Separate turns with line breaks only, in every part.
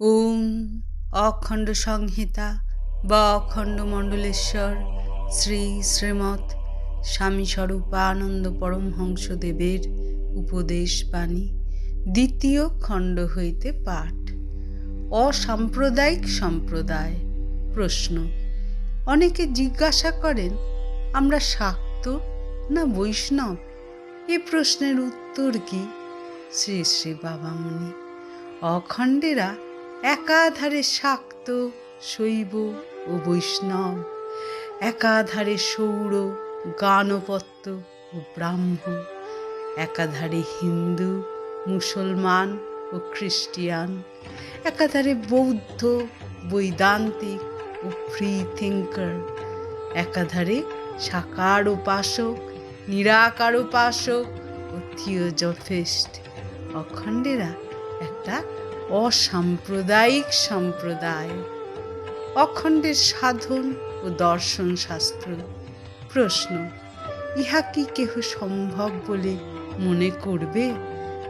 ওম অখণ্ড সংহিতা বা অখণ্ড মণ্ডলেশ্বর শ্রী শ্রীমৎ স্বামী স্বরূপানন্দ পরমহংসদেবের উপদেশ বাণী, দ্বিতীয় খণ্ড হইতে পাঠ। অসাম্প্রদায়িক সম্প্রদায় প্রশ্ন। অনেকে জিজ্ঞাসা করেন, আমরা শাক্ত না বৈষ্ণব? এ প্রশ্নের উত্তর কি? শ্রী শ্রী বাবামণি, অখণ্ডেরা একাধারে শাক্ত, শৈব ও বৈষ্ণব। একাধারে সৌর গানপত্য ও ব্রাহ্ম। একাধারে হিন্দু, মুসলমান ও খ্রিস্টিয়ান। একাধারে বৌদ্ধ, বৈদান্তিক ও ফ্রি থিঙ্কার। একাধারে সাকার উপাসক, নিরাকার উপাসক ও থিওজফিস্ট। অখণ্ডেরা একটা অসাম্প্রদায়িক সম্প্রদায়। অখণ্ডের সাধন ও দর্শন শাস্ত্র। প্রশ্ন, ইহা কি কেহ সম্ভব বলে মনে করবে?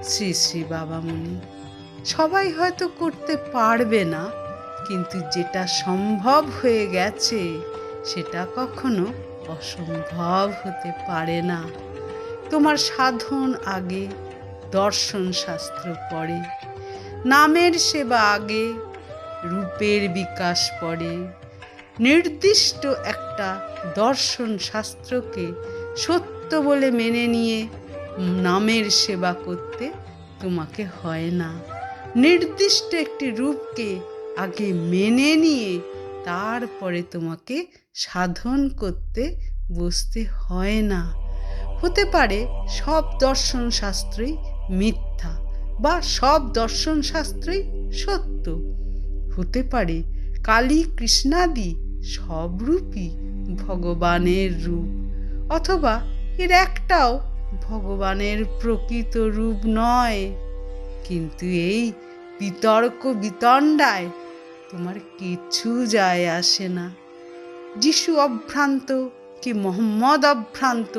শ্রী শ্রী বাবামণি, সবাই হয়তো করতে পারবে না, কিন্তু যেটা সম্ভব হয়ে গেছে, সেটা কখনো অসম্ভব হতে পারে না। তোমার সাধন আগে, দর্শন শাস্ত্র পড়ে নামের সেবা আগে, রূপের বিকাশ পড়ে নির্দিষ্ট একটা দর্শন শাস্ত্রকে সত্য বলে মেনে নিয়ে নামের সেবা করতে তোমাকে হয় না। নির্দিষ্ট একটি রূপকে আগে মেনে নিয়ে তারপরে তোমাকে সাধন করতে বসতে হয় না। হতে পারে সব দর্শন শাস্ত্রই মিথ্যা বা সব দর্শন শাস্ত্রই সত্য। হতে পারে কালী কৃষ্ণাদি সব রূপই ভগবানের রূপ, অথবা এর একটাও ভগবানের প্রকৃত রূপ নয়। কিন্তু এই বিতর্ক বিতণ্ডায় তোমার কিছু যায় আসে না। যিশু অভ্রান্ত কি মোহাম্মদ অভ্রান্ত,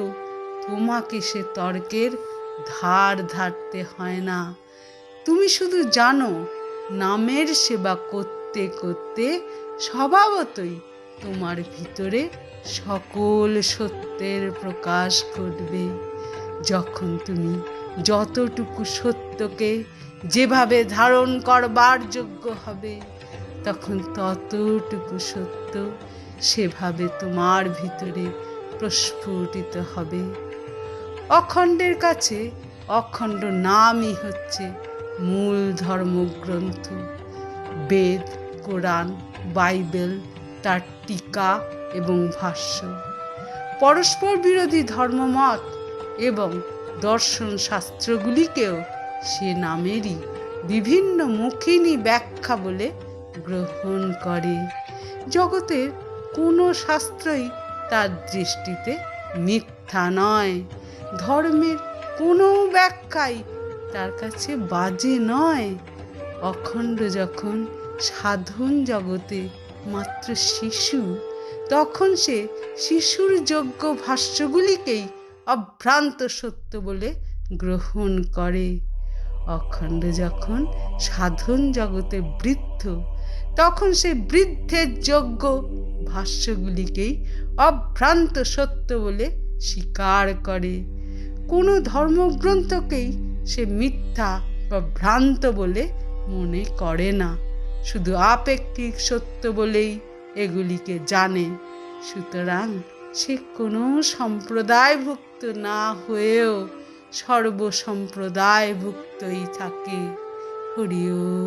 তোমাকে সে তর্কের ধার ধারতে হয় না। তুমি শুধু জানো, নামের সেবা করতে করতে স্বভাবতই তোমার ভিতরে সকল সত্যের প্রকাশ ঘটবে। যখন তুমি যতটুকু সত্যকে যেভাবে ধারণ করবার যোগ্য হবে, তখন ততটুকু সত্য সেভাবে তোমার ভিতরে প্রস্ফুটিত হবে। অখণ্ডের কাছে অখণ্ড নামই হচ্ছে মূল ধর্মগ্রন্থ, বেদ, কোরআন, বাইবেল, তার টিকা এবং ভাষ্য। পরস্পর বিরোধী ধর্মমত এবং দর্শন শাস্ত্রগুলিকেও সে নামেরই বিভিন্ন মুখিনী ব্যাখ্যা বলে গ্রহণ করে। জগতের কোনো শাস্ত্রই তার দৃষ্টিতে মিথ্যা নয়। ধর্মের কোনো ব্যাখ্যাই তার কাছে বাজে নয়। অখণ্ড যখন সাধন জগতে মাত্র শিশু, তখন সে শিশুর যোগ্য ভাষ্যগুলিকেই অভ্রান্ত সত্য বলে গ্রহণ করে। অখণ্ড যখন সাধন জগতে বৃদ্ধ, তখন সে বৃদ্ধের যোগ্য ভাষ্যগুলিকেই অভ্রান্ত সত্য বলে স্বীকার করে। কোনো ধর্মগ্রন্থকেই সে মিথ্যা বা ভ্রান্ত বলে মনে করে না। শুধু আপেক্ষিক সত্য বলেই এগুলিকে জানে। সুতরাং সে কোনো সম্প্রদায়ভুক্ত না হয়েও সর্বসম্প্রদায়ভুক্তই থাকে। হরিও